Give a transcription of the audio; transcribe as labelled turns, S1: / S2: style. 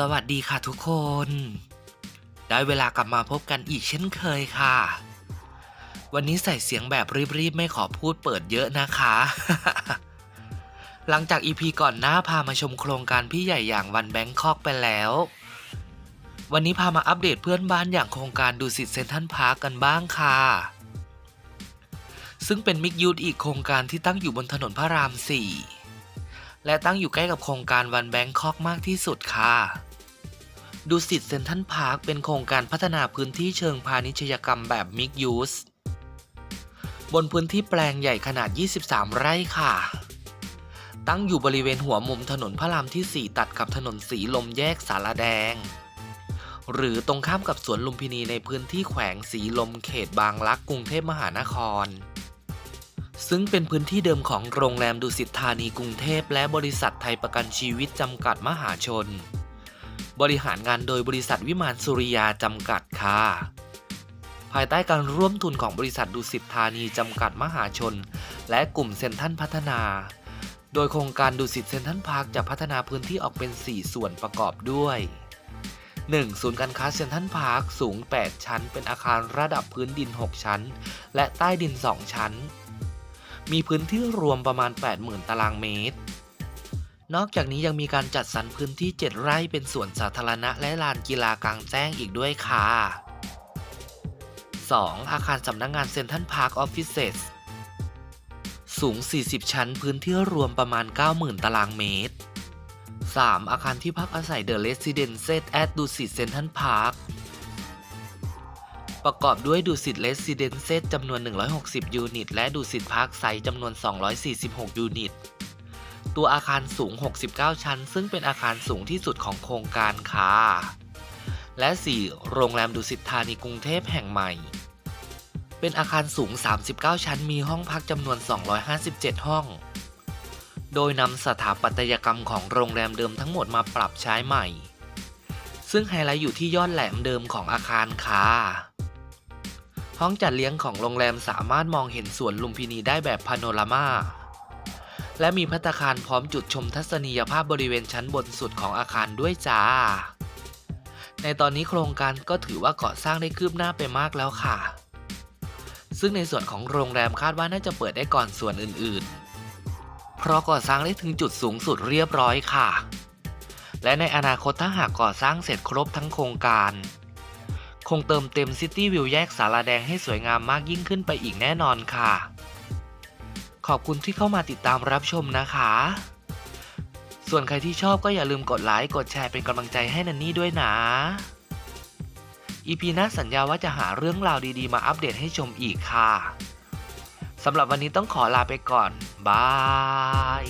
S1: สวัสดีค่ะทุกคน ได้เวลากลับมาพบกันอีกเช่นเคยค่ะ วันนี้ใส่เสียงแบบรีบๆ ไม่ขอพูดเปิดเยอะนะคะ หลังจากอีพีก่อนหน้าพามาชมโครงการพี่ใหญ่อย่างวันแบงคอกไปแล้ว วันนี้พามาอัปเดตเพื่อนบ้านอย่างโครงการดูสิตเซนทันพาร์กกันบ้างค่ะ ซึ่งเป็นมิกยูดอีกโครงการที่ตั้งอยู่บนถนนพระราม4 และตั้งอยู่ใกล้กับโครงการวันแบงคอกมากที่สุดค่ะดูสิตเซนทันพาร์คเป็นโครงการพัฒนาพื้นที่เชิงพาณิชยกรรมแบบมิกยูสบนพื้นที่แปลงใหญ่ขนาด 23 ไร่ค่ะ ตั้งอยู่บริเวณหัวมุมถนนพระรามที่ 4 ตัดกับถนนสีลมแยกสารแดง หรือตรงข้ามกับสวนลุมพินีในพื้นที่แขวงสีลมเขตบางรักกรุงเทพมหานคร ซึ่งเป็นพื้นที่เดิมของโรงแรมดุสิตธานีกรุงเทพและบริษัทไทยประกันชีวิตจำกัดมหาชน บริหารงานโดยบริษัทวิมานสุริยาจำกัดค่ะภายใต้การร่วมทุนของบริษัทดุสิตธานีจำกัดมหาชน และกลุ่มเซ็นทรัลพัฒนา โดยโครงการดุสิตเซ็นทรัลพาร์คจะพัฒนาพื้นที่ออกเป็น 4 ส่วนประกอบด้วย 1. ศูนย์การค้าเซ็นทรัลพาร์คสูง 8 ชั้น เป็นอาคารระดับพื้นดิน 6 ชั้น และใต้ดิน 2 ชั้น มีพื้นที่รวมประมาณ 80,000 ตารางเมตร นอกจากนี้ยังมีการจัดสรรพื้นที่ 7 ไร่เป็นสวนสาธารณะและลานกีฬากลางแจ้งอีกด้วยค่ะ 2. อาคารสำนักงงานเซ็นทรัลพาร์คออฟฟิเซสสูง 40 ชั้น พื้นที่รวมประมาณ 90,000 ตารางเมตร 3. อาคารที่พักอาศัย The Residence at Dusit Central Park ประกอบด้วยดุสิตเลสซิเดนเซจำนวน 160 ยูนิต และดุสิตพาร์คไซจำนวน 246 ยูนิต ตัวอาคารสูง 69 ชั้น ซึ่งเป็นอาคารสูงที่สุดของโครงการค่ะและ 4. โรงแรมดุสิตธานีกรุงเทพแห่งใหม่ เป็นอาคารสูง 39 ชั้น มีห้องพักจำนวน 257 ห้อง โดยนำสถาปัตยกรรมของโรงแรมเดิมทั้งหมดมาปรับใช้ใหม่ ซึ่งไฮไลท์อยู่ที่ยอดแหลมเดิมของอาคารค่ะ ห้องจัดเลี้ยงของโรงแรมสามารถมองเห็นสวนลุมพินีได้แบบพาโนรามาและมีพัตคารพร้อมจุดชมทัศนียภาพบริเวณชั้นบนสุดของอาคารด้วยจ้า ในตอนนี้โครงการก็ถือว่าก่อสร้างได้คืบหน้าไปมากแล้วค่ะ ซึ่งในส่วนของโรงแรมคาดว่าน่าจะเปิดได้ก่อนส่วนอื่นๆ เพราะก่อสร้างได้ถึงจุดสูงสุดเรียบร้อยค่ะ และในอนาคตถ้าหากก่อสร้างเสร็จครบทั้งโครงการ คงเติมเต็มซิตี้วิวแยกสาราแดงให้สวยงามมากยิ่งขึ้นไปอีกแน่นอนค่ะ ขอบคุณที่เข้ามาติดตามรับชมนะคะ ส่วนใครที่ชอบก็อย่าลืมกดไลค์กดแชร์เป็นกำลังใจให้นันนี่ด้วยนะอีพีหน้าสัญญาว่าจะหาเรื่องราวดีๆ มาอัปเดตให้ชมอีกค่ะ สำหรับวันนี้ต้องขอลาไปก่อน บาย